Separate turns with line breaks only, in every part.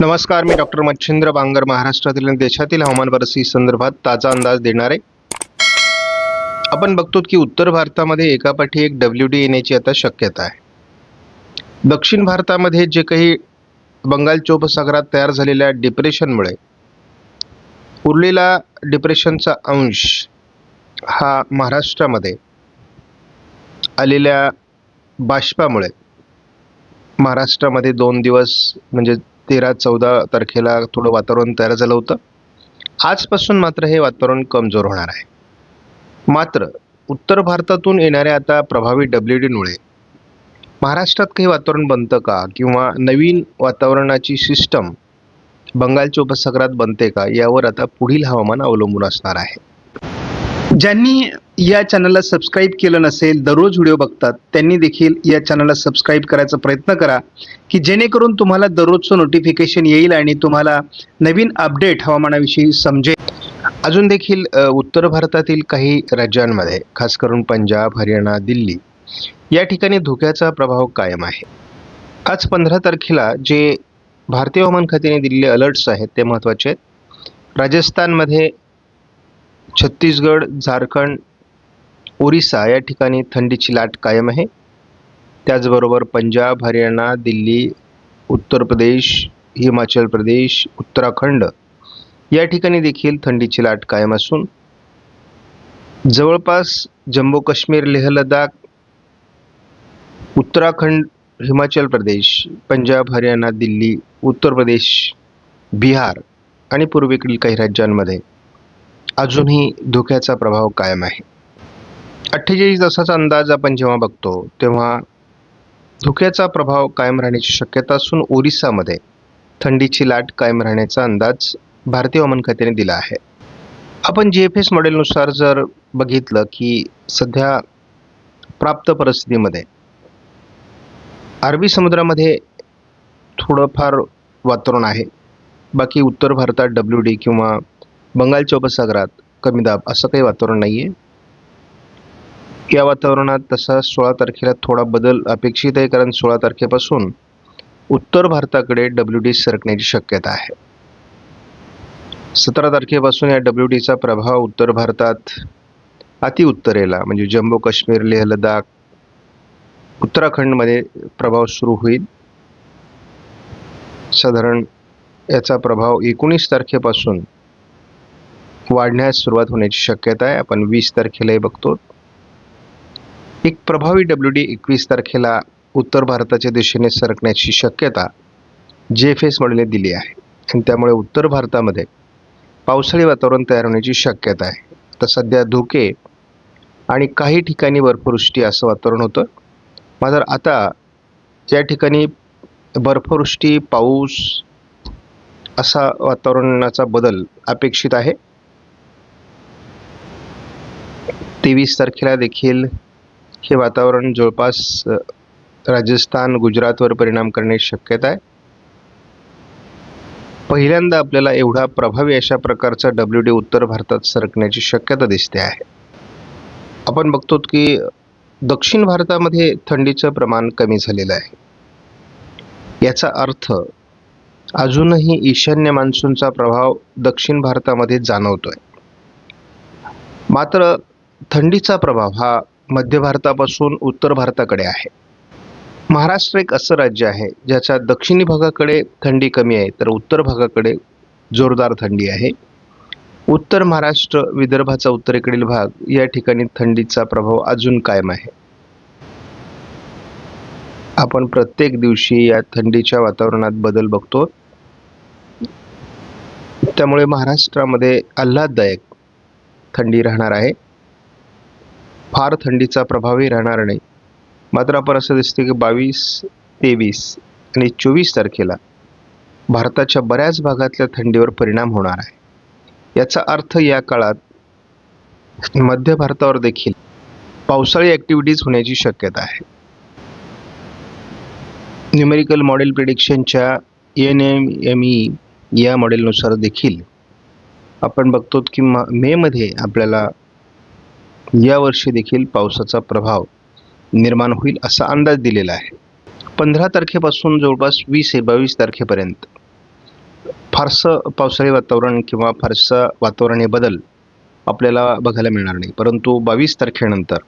नमस्कार मी डॉक्टर मच्छिंद्र बांगर महाराष्ट्रातील आणि देशातील हवामान परिस्थिती संदर्भात ताजा अंदाज देणार आहे. आपण बघतो की उत्तर भारतामध्ये एकापाठी एक डब्ल्यू डी येण्याची आता शक्यता आहे. दक्षिण भारतामध्ये जे काही बंगालच्या उपसागरात तयार झालेल्या डिप्रेशनमुळे उरलेला डिप्रेशनचा अंश हा महाराष्ट्रामध्ये आलेल्या बाष्पामुळे महाराष्ट्रामध्ये दोन दिवस म्हणजे तेरा चौदा तारखेला थोडं वातावरण तयार झालं होतं. आजपासून मात्र हे वातावरण कमजोर होणार आहे. मात्र उत्तर भारतातून येणाऱ्या आता प्रभावी डब्ल्यू डीमुळे महाराष्ट्रात काही वातावरण बनतं का? किंवा नवीन वातावरणाची सिस्टम बंगालच्या उपसागरात बनते का? यावर आता पुढील हवामान अवलंबून असणार आहे.
ज्यांनी या चॅनलला सबस्क्राईब केलं नसेल दररोज व्हिडिओ बघतात त्यांनी देखील या चॅनलला सबस्क्राईब करायचा प्रयत्न करा की जेणेकरून तुम्हाला दररोजचं नोटिफिकेशन येईल आणि तुम्हाला नवीन अपडेट हवामानाविषयी समजेल.
अजून देखील उत्तर भारतातील काही राज्यांमध्ये खास करून पंजाब हरियाणा दिल्ली या ठिकाणी धोक्याचा प्रभाव कायम आहे. आज पंधरा तारखेला जे भारतीय हवामान खात्याने दिलेले अलर्ट्स आहेत ते महत्त्वाचे आहेत. राजस्थानमध्ये छत्तीसगड झारखंड ओरिसा या ठिकाणी थंडीची लाट कायम आहे. त्याचबरोबर पंजाब हरियाणा दिल्ली उत्तर प्रदेश हिमाचल प्रदेश उत्तराखंड या ठिकाणी देखील थंडीची लाट कायम असून जवळपास जम्मू काश्मीर लेह लडाख उत्तराखंड हिमाचल प्रदेश पंजाब हरियाणा दिल्ली उत्तर प्रदेश बिहार आणि पूर्वेकडील काही राज्यांमध्ये अजूनही धोक्याचा प्रभाव कायम आहे. अठ्ठेचाळीस तासाचा अंदाज आपण जेव्हा बघतो तेव्हा धुक्याचा प्रभाव कायम राहण्याची शक्यता असून ओरिसामध्ये थंडीची लाट कायम राहण्याचा अंदाज भारतीय हवामान खात्याने दिला आहे. आपण जी एफ एस मॉडेलनुसार जर बघितलं की सध्या प्राप्त परिस्थितीमध्ये अरबी समुद्रामध्ये थोडंफार वातावरण आहे. बाकी उत्तर भारतात डब्ल्यू डी किंवा बंगालच्या उपसागरात कमी दाब असं काही वातावरण नाही आहे या वातावरणात तसा सोळा तारखेला थोडा बदल अपेक्षित आहे कारण सोळा तारखेपासून उत्तर भारताकडे डब्ल्यू डी सरकण्याची शक्यता आहे. सतरा तारखेपासून या डब्ल्यू डीचा प्रभाव उत्तर भारतात अति उत्तरेला म्हणजे जम्मू काश्मीर लेह लडाख उत्तराखंडमध्ये प्रभाव सुरू होईल. साधारण याचा प्रभाव एकोणीस तारखेपासून वाढण्यास सुरुवात होण्याची शक्यता आहे. आपण वीस तारखेलाही बघतो. एक प्रभावी डब्ल्यू डी एकवीस तारखेला उत्तर भारताच्या दिशेने सरकण्याची शक्यता जे एफ एस मॉडेलने दिली आहे. आणि त्यामुळे उत्तर भारतामध्ये पावसाळी वातावरण तयार होण्याची शक्यता आहे. तर सध्या धुके आणि काही ठिकाणी बर्फवृष्टी असं वातावरण होतं. मात्र आता या ठिकाणी बर्फवृष्टी पाऊस असा वातावरणाचा बदल अपेक्षित आहे तेवीस तारखेला देखील हे वातावरण जवळपास राजस्थान गुजरातवर परिणाम करण्याची शक्यता आहे. पहिल्यांदा आपल्याला एवढा प्रभावी अशा प्रकारचा डब्ल्यू डी उत्तर भारतात सरकण्याची शक्यता दिसते आहे. आपण बघतो की दक्षिण भारतामध्ये थंडीचं प्रमाण कमी झालेलं आहे. याचा अर्थ अजूनही ईशान्य मान्सूनचा प्रभाव दक्षिण भारतामध्ये जाणवतोय. मात्र थंडीचा प्रभाव हा मध्य भारतापासून उत्तर भारताकडे आहे. महाराष्ट्र एक असं राज्य आहे ज्याच्या दक्षिणी भागाकडे थंडी कमी आहे तर उत्तर भागाकडे जोरदार थंडी आहे. उत्तर महाराष्ट्र विदर्भाचा उत्तरेकडील भाग या ठिकाणी थंडीचा प्रभाव अजून कायम आहे. आपण प्रत्येक दिवशी या थंडीच्या वातावरणात बदल बघतो. त्यामुळे महाराष्ट्रामध्ये आल्हाददायक थंडी राहणार आहे. फार थंडीचा प्रभावही राहणार नाही. मात्र आपण असं दिसते की बावीस तेवीस आणि चोवीस तारखेला भारताच्या बऱ्याच भागातल्या थंडीवर परिणाम होणार आहे. याचा अर्थ या काळात मध्य भारतावर देखील पावसाळी ॲक्टिव्हिटीज होण्याची शक्यता आहे. न्यूमेरिकल मॉडेल प्रिडिक्शनच्या एन एम एम ई या मॉडेलनुसार देखील आपण बघतो की म मेमध्ये आपल्याला यावर्षी देखील पावसाचा प्रभाव निर्माण होईल असा अंदाज दिलेला आहे. पंधरा तारखेपासून जवळपास वीस हे बावीस तारखेपर्यंत फारसं पावसाळी वातावरण किंवा फारसं वातावरणीय बदल आपल्याला बघायला मिळणार नाही. परंतु बावीस तारखेनंतर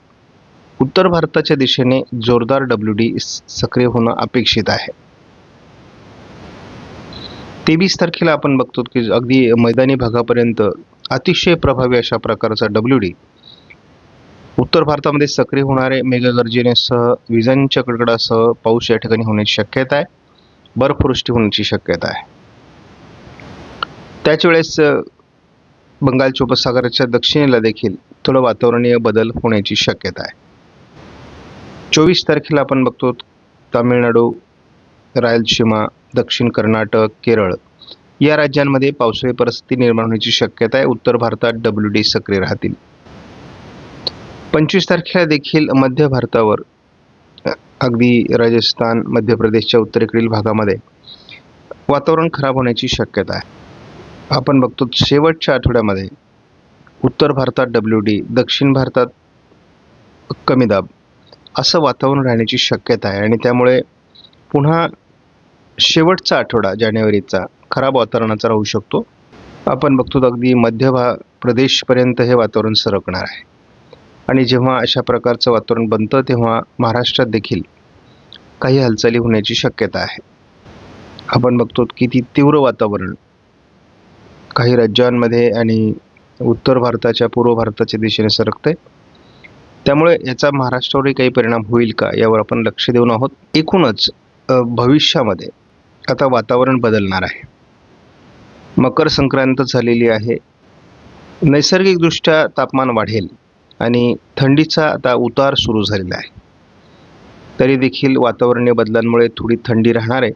उत्तर भारताच्या दिशेने जोरदार डब्ल्यू डी सक्रिय होणं अपेक्षित आहे. तेवीस तारखेला आपण बघतो की अगदी मैदानी भागापर्यंत अतिशय प्रभावी अशा प्रकारचा डब्ल्यू डी उत्तर भारतामध्ये सक्रिय होणारे मेघगर्जनेसह विजांच्या कडकडासह पाऊस या ठिकाणी होण्याची शक्यता आहे. बर्फवृष्टी होण्याची शक्यता आहे. त्याच वेळेस बंगालच्या उपसागराच्या दक्षिणेला देखील थोडं वातावरणीय बदल होण्याची शक्यता आहे. चोवीस तारखेला आपण बघतो तामिळनाडू रायलसीमा दक्षिण कर्नाटक केरळ या राज्यांमध्ये पावसाळी परिस्थिती निर्माण होण्याची शक्यता आहे. उत्तर भारतात डब्ल्यू डी सक्रिय राहतील. पंचवीस तारखेला देखील मध्य भारतावर अगदी राजस्थान मध्य प्रदेशच्या उत्तरेकडील भागामध्ये वातावरण खराब होण्याची शक्यता आहे. आपण बघतो शेवटच्या आठवड्यामध्ये उत्तर भारतात डब्ल्यू डी दक्षिण भारतात कमी दाब असं वातावरण राहण्याची शक्यता आहे आणि त्यामुळे पुन्हा शेवटचा आठवडा जानेवारीचा खराब वातावरणाचा राहू शकतो. आपण बघतो अगदी मध्य भा प्रदेशपर्यंत हे वातावरण सरकणार आहे. आणि जेव्हा अशा प्रकारचं वातावरण बनतं तेव्हा महाराष्ट्रात देखील काही हालचाली होण्याची शक्यता आहे. आपण बघतो की ती तीव्र वातावरण काही राज्यांमध्ये आणि उत्तर भारताच्या पूर्व भारताच्या दिशेने सरकते त्यामुळे याचा महाराष्ट्रावरही काही परिणाम होईल का यावर आपण लक्ष देऊन आहोत. एकूणच भविष्यामध्ये आता वातावरण बदलणार आहे. मकर संक्रांत झालेली आहे. नैसर्गिकदृष्ट्या तापमान वाढेल. आणि थंडीचा आता उतार सुरू झालेला आहे. तरी देखील वातावरणीय बदलांमुळे थोडी थंडी राहणार आहे.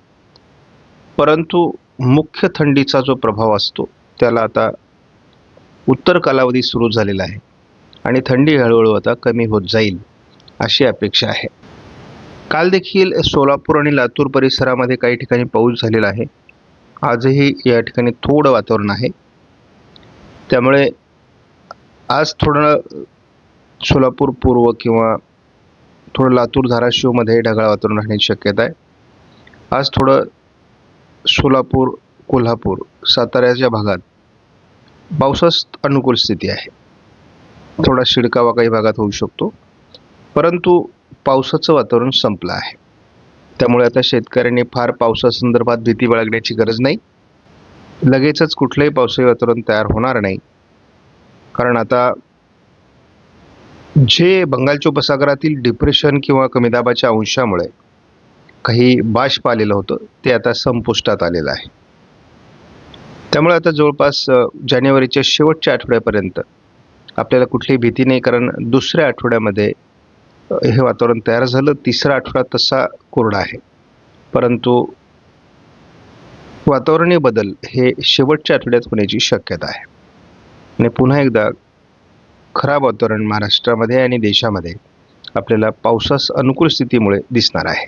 परंतु मुख्य थंडीचा जो प्रभाव असतो त्याला आता उत्तर कालावधी सुरू झालेला आहे. आणि थंडी हळूहळू आता कमी होत जाईल अशी अपेक्षा आहे. काल देखील सोलापूर आणि लातूर परिसरामध्ये काही ठिकाणी पाऊस झालेला आहे. आजही या ठिकाणी थोडं वातावरण आहे. त्यामुळे आज थोडं सोलापूर पूर्व किंवा थोडं लातूर धाराशिवमध्ये ढगाळ वातावरण राहण्याची शक्यता आहे. आज थोडं सोलापूर कोल्हापूर साताऱ्याच्या भागात पावसास अनुकूल स्थिती आहे. थोडा शिडकावा काही भागात होऊ शकतो. परंतु पावसाचं वातावरण संपलं आहे. त्यामुळे आता शेतकऱ्यांनी फार पावसासंदर्भात भीती बाळगण्याची गरज नाही. लगेचच कुठलंही पावसाळी वातावरण तयार होणार नाही. कारण आता जे बंगालच्या उपसागरातील डिप्रेशन किंवा कमी दाबाच्या अंशामुळे काही बाष्प आलेलं होतं ते आता संपुष्टात आलेलं आहे. त्यामुळे आता जवळपास जानेवारीच्या शेवटच्या आठवड्यापर्यंत आपल्याला कुठलीही भीती नाही कारण दुसऱ्या आठवड्यामध्ये हे वातावरण तयार झालं तिसरा आठवडा तसा कोरडा आहे. परंतु वातावरणीय बदल हे शेवटच्या आठवड्यात होण्याची शक्यता आहे. आणि पुन्हा एकदा खराब वातावरण महाराष्ट्रामध्ये आणि देशामध्ये आपल्याला पावसास अनुकूल स्थितीमुळे दिसणार आहे.